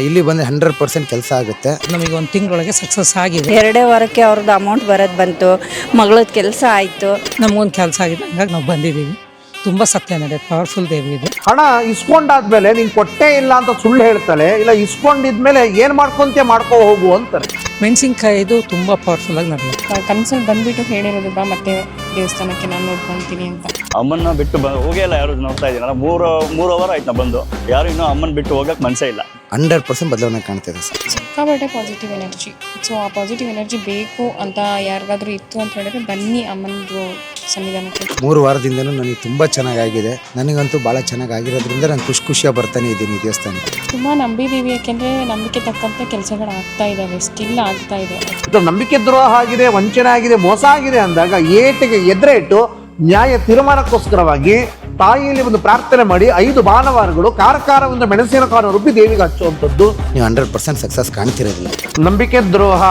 ಇಲ್ಲಿ ಬಂದ್ರೆ hundred percent ಕೆಲಸ ಆಗುತ್ತೆ. ನಮಗೆ ಒಂದು ತಿಂಗಳೊಳಗೆ ಸಕ್ಸಸ್ ಆಗಿದೆ. ಎರಡೇ ವಾರಕ್ಕೆ ಅವ್ರದ್ದು ಅಮೌಂಟ್ ಬರೋದು ಬಂತು ಮಗಳದ್ದು ಕೆಲಸ ಆಯಿತು. ನಮಗೊಂದು ಕೆಲಸ ಆಗಿದೆ ಹಂಗಾಗಿ ನಾವು ಬಂದಿದ್ದೀವಿ. ತುಂಬ ಸತ್ಯ ನಡೆ ಪವರ್ಫುಲ್ ದೇವಿ ಇದು. ಹಣ ಇಸ್ಕೊಂಡಾದ್ಮೇಲೆ ನೀನ್ ಕೊಟ್ಟೇ ಇಲ್ಲ ಅಂತ ಸುಳ್ಳು ಹೇಳ್ತಾಳೆ ಇಲ್ಲ ಇಸ್ಕೊಂಡಿದ್ಮೇಲೆ ಏನ್ ಮಾಡ್ಕೊಂತೆ ಮಾಡ್ಕೋ ಹೋಗು ಅಂತಾರೆ ಮೆಣಸಿನ್ಕಾಯಿದು ತುಂಬ ಪವರ್ಫುಲ್ ಆಗಿ ನಡೆಯುತ್ತೆ ಕನ್ಸಲ್ಲಿ ಬಂದ್ಬಿಟ್ಟು ಹೇಳಿರೋದು ಬಾ ಮತ್ತೆ ದೇವಸ್ಥಾನಕ್ಕೆ ನಾನು ನೋಡ್ಕೊಳ್ತೀನಿ ಅಂತ. ಅಮ್ಮನ್ನ ಬಿಟ್ಟು ಬ ಹೋಗೇ ಇಲ್ಲ ಯಾರು ನೋಡ್ತಾ ಇದ್ದೀನಲ್ಲ ಮೂರು ಮೂರು ಅವರ್ ಆಯ್ತು ನಾ ಬಂದು. ಯಾರು ಇನ್ನೂ ಅಮ್ಮನ ಬಿಟ್ಟು ಹೋಗಕ್ಕೆ ಮನಸ್ಸೇ ಇಲ್ಲ. ಹಂಡ್ರೆಡ್ ಪರ್ಸೆಂಟ್ ಬದಲಾವಣೆ ಕಾಣ್ತಿದೆ ಸರ್. ಸಿಕ್ಕಾಪಟ್ಟೆ ಪಾಸಿಟಿವ್ ಎನರ್ಜಿ ಸೊ ಆ ಪಾಸಿಟಿವ್ ಎನರ್ಜಿ ಬೇಕು ಅಂತ ಯಾರಿಗಾದ್ರೂ ಇತ್ತು ಅಂತ ಹೇಳಿದ್ರೆ ಬನ್ನಿ ಅಮ್ಮನದು ಸನ್ನಿಧಾನಕ್ಕೆ. ಮೂರು ವಾರದಿಂದನೂ ನನಗೆ ತುಂಬ ಚೆನ್ನಾಗಾಗಿದೆ. ನನಗಂತೂ ಭಾಳ ಚೆನ್ನಾಗಾಗಿರೋದ್ರಿಂದ ನಾನು ಖುಷಿ ಖುಷಿಯಾಗಿ ಬರ್ತಾನೆ ಇದ್ದೀನಿ ಈ ದೇವಸ್ಥಾನಕ್ಕೆ. ತುಂಬ ನಂಬಿದ್ದೀವಿ ಯಾಕೆಂದರೆ ನಂಬಿಕೆ ತಕ್ಕಂಥ ಕೆಲಸಗಳು ಆಗ್ತಾ ಇದ್ದಾವೆ ಸ್ಟಿಲ್ ಆಗ್ತಾ ಇದೆ. ಇದು ನಂಬಿಕೆ ದ್ರೋಹ ಆಗಿದೆ ವಂಚನೆ ಆಗಿದೆ ಮೋಸ ಆಗಿದೆ ಅಂದಾಗ ಏಟಿಗೆ ಎದ್ರೆ ಇಟ್ಟು ನ್ಯಾಯ ತೀರ್ಮಾನಕ್ಕೋಸ್ಕರವಾಗಿ ತಾಯಿಯಲ್ಲಿ ಒಂದು ಪ್ರಾರ್ಥನೆ ಮಾಡಿ ಐದು ಭಾನುವಾರಗಳು ಮೆಣಸಿನ ಮೆಣಸಿನಕಾರು ರುಬ್ಬಿ ದೇವಿಗೆ ಹಚ್ಚುವಂಥದ್ದು. ನೀವು ಹಂಡ್ರೆಡ್ ಪರ್ಸೆಂಟ್ ಸಕ್ಸಸ್ ಕಾಣ್ತಿರೋದಿಲ್ಲ. ನಂಬಿಕೆ ದ್ರೋಹ.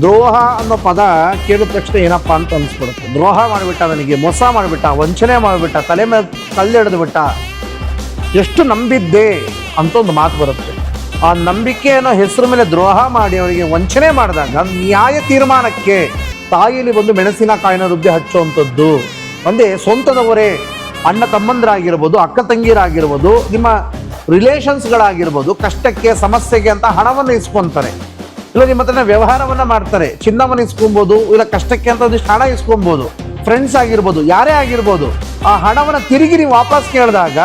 ದ್ರೋಹ ಅನ್ನೋ ಪದ ಕೇಳಿದ ತಕ್ಷಣ ಏನಪ್ಪ ಅಂತ ಅನ್ಸ್ಬಿಡುತ್ತೆ. ದ್ರೋಹ ಮಾಡಿಬಿಟ್ಟ ನನಗೆ ಮೋಸ ಮಾಡಿಬಿಟ್ಟ ವಂಚನೆ ಮಾಡಿಬಿಟ್ಟ ತಲೆ ಮೇಲೆ ಕಲ್ಲೆಡ್ದು ಬಿಟ್ಟ. ಎಷ್ಟು ನಂಬಿದ್ದೆ ಅಂತ ಒಂದು ಮಾತು ಬರುತ್ತೆ. ಆ ನಂಬಿಕೆ ಅನ್ನೋ ಹೆಸರು ಮೇಲೆ ದ್ರೋಹ ಮಾಡಿ ಅವರಿಗೆ ವಂಚನೆ ಮಾಡಿದಾಗ ನ್ಯಾಯ ತೀರ್ಮಾನಕ್ಕೆ ತಾಯಿಯಲ್ಲಿ ಬಂದು ಮೆಣಸಿನಕಾಯಿನ ರುಬ್ಬಿ ಹಚ್ಚುವಂಥದ್ದು. ಒಂದೇ ಸ್ವಂತದವರೇ ಅಣ್ಣ ತಮ್ಮಂದಿರಾಗಿರ್ಬೋದು, ಅಕ್ಕ ತಂಗಿಯರಾಗಿರ್ಬೋದು, ನಿಮ್ಮ ರಿಲೇಷನ್ಸ್ಗಳಾಗಿರ್ಬೋದು, ಕಷ್ಟಕ್ಕೆ, ಸಮಸ್ಯೆಗೆ ಅಂತ ಹಣವನ್ನು ಇಸ್ಕೊತಾರೆ. ಇಲ್ಲ ನಿಮ್ಮ ಹತ್ರ ವ್ಯವಹಾರವನ್ನ ಮಾಡ್ತಾರೆ, ಚಿನ್ನವನ್ನು ಇಸ್ಕೊಬೋದು, ಇಲ್ಲ ಕಷ್ಟಕ್ಕೆ ಅಂತ ಒಂದಿಷ್ಟು ಹಣ ಇಸ್ಕೊಬೋದು ಫ್ರೆಂಡ್ಸ್ ಆಗಿರ್ಬೋದು, ಯಾರೇ ಆಗಿರ್ಬೋದು, ಆ ಹಣವನ್ನು ತಿರುಗಿ ನೀವು ವಾಪಸ್ ಕೇಳಿದಾಗ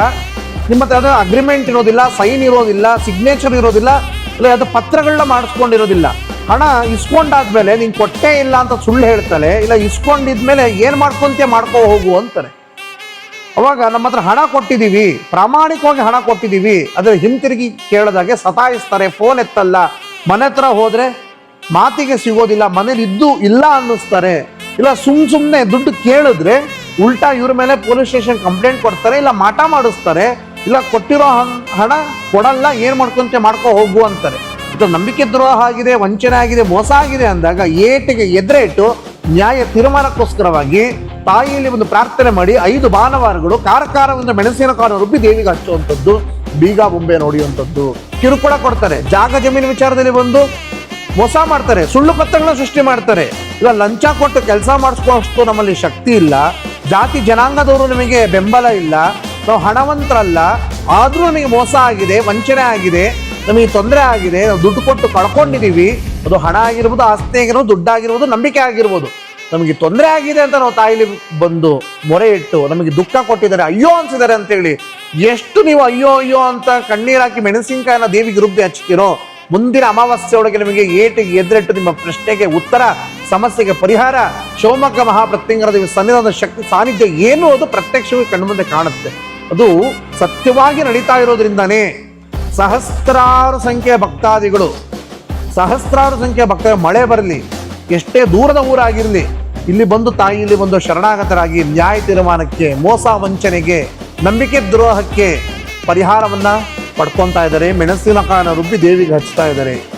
ನಿಮ್ಮ ಹತ್ರ ಅಗ್ರಿಮೆಂಟ್ ಇರೋದಿಲ್ಲ ಸೈನ್ ಇರೋದಿಲ್ಲ ಸಿಗ್ನೇಚರ್ ಇರೋದಿಲ್ಲ, ಇಲ್ಲ ಅದು ಪತ್ರಗಳನ್ನ ಮಾಡಿಸ್ಕೊಂಡಿರೋದಿಲ್ಲ. ಹಣ ಇಸ್ಕೊಂಡಾದ್ಮೇಲೆ, ನೀನು ಕೊಟ್ಟೇ ಇಲ್ಲ ಅಂತ ಸುಳ್ಳು ಹೇಳ್ತಾಳೆ, ಇಲ್ಲ ಇಸ್ಕೊಂಡಿದ್ಮೇಲೆ ಏನು ಮಾಡ್ಕೊಂತೆ ಮಾಡ್ಕೋ ಹೋಗು ಅಂತಾರೆ. ಅವಾಗ ನಮ್ಮ ಹತ್ರ ಹಣ ಕೊಟ್ಟಿದ್ದೀವಿ ಪ್ರಾಮಾಣಿಕವಾಗಿ ಹಣ ಕೊಟ್ಟಿದ್ದೀವಿ ಅದ್ರ ಹಿಂತಿರುಗಿ ಕೇಳಿದಾಗೆ ಸತಾಯಿಸ್ತಾರೆ ಫೋನ್ ಎತ್ತಲ್ಲ. ಮನೆ ಹತ್ರ ಹೋದ್ರೆ ಮಾತಿಗೆ ಸಿಗೋದಿಲ್ಲ, ಮನೇಲಿ ಇದ್ದು ಇಲ್ಲ ಅನ್ನಿಸ್ತಾರೆ. ಇಲ್ಲ, ಸುಮ್ ಸುಮ್ಮನೆ ದುಡ್ಡು ಕೇಳಿದ್ರೆ ಉಲ್ಟಾ ಇವ್ರ ಮೇಲೆ ಪೊಲೀಸ್ ಸ್ಟೇಷನ್ ಕಂಪ್ಲೇಂಟ್ ಕೊಡ್ತಾರೆ, ಇಲ್ಲ ಮಾಟ ಮಾಡಿಸ್ತಾರೆ, ಇಲ್ಲ ಕೊಟ್ಟಿರೋ ಹಣ್- ಕೊಡಲ್ಲ, ಏನ್ ಮಾಡ್ಕೊಂತೆ ಮಾಡ್ಕೊ ಹೋಗು ಅಂತಾರೆ. ಇದು ನಂಬಿಕೆ ದ್ರೋಹ ಆಗಿದೆ, ವಂಚನೆ ಆಗಿದೆ, ಮೋಸ ಆಗಿದೆ ಅಂದಾಗ ಏಟಿಗೆ ಎದ್ರೆ ಇಟ್ಟು ನ್ಯಾಯ ತೀರ್ಮಾನಕ್ಕೋಸ್ಕರವಾಗಿ ತಾಯಿಯಲ್ಲಿ ಒಂದು ಪ್ರಾರ್ಥನೆ ಮಾಡಿ ಐದು ಭಾನುವಾರಗಳು ಕಾರಕಾರವನ್ನು ಮೆಣಸಿನಕಾರು ರುಬ್ಬಿ ದೇವಿಗೆ ಹಚ್ಚುವಂಥದ್ದು, ಬೀಗ, ಬೊಂಬೆ ನೋಡಿಯುವಂಥದ್ದು. ಕಿರುಕುಳ ಕೊಡ್ತಾರೆ. ಜಾಗ ಜಮೀನು ವಿಚಾರದಲ್ಲಿ ಬಂದು ಮೋಸ ಮಾಡ್ತಾರೆ. ಸುಳ್ಳು ಪತ್ರಗಳನ್ನ ಸೃಷ್ಟಿ ಮಾಡ್ತಾರೆ. ಇಲ್ಲ, ಲಂಚ ಕೊಟ್ಟು ಕೆಲಸ ಮಾಡಿಸ್ಕೊಳ್ಳೋಷ್ಟು ನಮ್ಮಲ್ಲಿ ಶಕ್ತಿ ಇಲ್ಲ. ಜಾತಿ ಜನಾಂಗದವರು ನಮಗೆ ಬೆಂಬಲ ಇಲ್ಲ. ನಾವು ಹಣವಂತರಲ್ಲ. ಆದರೂ ನಮಗೆ ಮೋಸ ಆಗಿದೆ, ವಂಚನೆ ಆಗಿದೆ, ನಮಗೆ ತೊಂದರೆ ಆಗಿದೆ, ನಾವು ದುಡ್ಡು ಕೊಟ್ಟು ಕಳ್ಕೊಂಡಿದ್ದೀವಿ. ಅದು ಹಣ ಆಗಿರ್ಬೋದು, ಆಸ್ತಿ ಆಗಿರ್ಬೋದು, ದುಡ್ಡಾಗಿರ್ಬೋದು, ನಂಬಿಕೆ ಆಗಿರ್ಬೋದು. ನಮಗೆ ತೊಂದರೆ ಆಗಿದೆ ಅಂತ ನಾವು ತಾಯಿಲಿ ಬಂದು ಮೊರೆ ಇಟ್ಟು ನಮಗೆ ದುಃಖ ಕೊಟ್ಟಿದ್ದಾರೆ, ಅಯ್ಯೋ ಅನ್ಸಿದ್ದಾರೆ ಅಂತೇಳಿ ಎಷ್ಟು ನೀವು ಅಯ್ಯೋ ಅಯ್ಯೋ ಅಂತ ಕಣ್ಣೀರ್ ಹಾಕಿ ಮೆಣಸಿನಕಾಯಿನ ದೇವಿಗೆ ರುಬ್ಬಿ ಹಚ್ಚಿರೋ ಮುಂದಿನ ಅಮಾವಾಸ್ಯೆ ಒಳಗೆ ನಿಮಗೆ ಏಟಿಗೆ ಎದುರಿಟ್ಟು ನಿಮ್ಮ ಪ್ರಶ್ನೆಗೆ ಉತ್ತರ, ಸಮಸ್ಯೆಗೆ ಪರಿಹಾರ, ಶಿವಮೊಗ್ಗ ಮಹಾಪ್ರತ್ಯಂಗರ ದೇವಿ ಸನ್ನಿಧಾನದ ಶಕ್ತಿ, ಸಾನ್ನಿಧ್ಯ ಏನು ಅದು ಪ್ರತ್ಯಕ್ಷವಾಗಿ ಕಣ್ಣು ಮುಂದೆ ಕಾಣುತ್ತೆ. ಅದು ಸತ್ಯವಾಗಿ ನಡೀತಾ ಇರೋದ್ರಿಂದಾನೇ ಸಹಸ್ರಾರು ಸಂಖ್ಯೆಯ ಭಕ್ತಾದಿಗಳು, ಸಹಸ್ರಾರು ಸಂಖ್ಯೆಯ ಭಕ್ತ ಮಳೆ ಬರಲಿ, ಎಷ್ಟೇ ದೂರದ ಊರಾಗಿರಲಿ ಇಲ್ಲಿ ಬಂದು ತಾಯಿ ಇಲ್ಲಿ ಬಂದು ಶರಣಾಗತರಾಗಿ ನ್ಯಾಯ ತೀರ್ಮಾನಕ್ಕೆ, ಮೋಸ ವಂಚನೆಗೆ, ನಂಬಿಕೆ ದ್ರೋಹಕ್ಕೆ ಪರಿಹಾರವನ್ನ ಪಡ್ಕೊತಾ ಇದ್ದಾರೆ. ಮೆಣಸಿನಕಾಯನ್ನು ರುಬ್ಬಿ ದೇವಿಗೆ ಹಚ್ತಾ ಇದ್ದಾರೆ.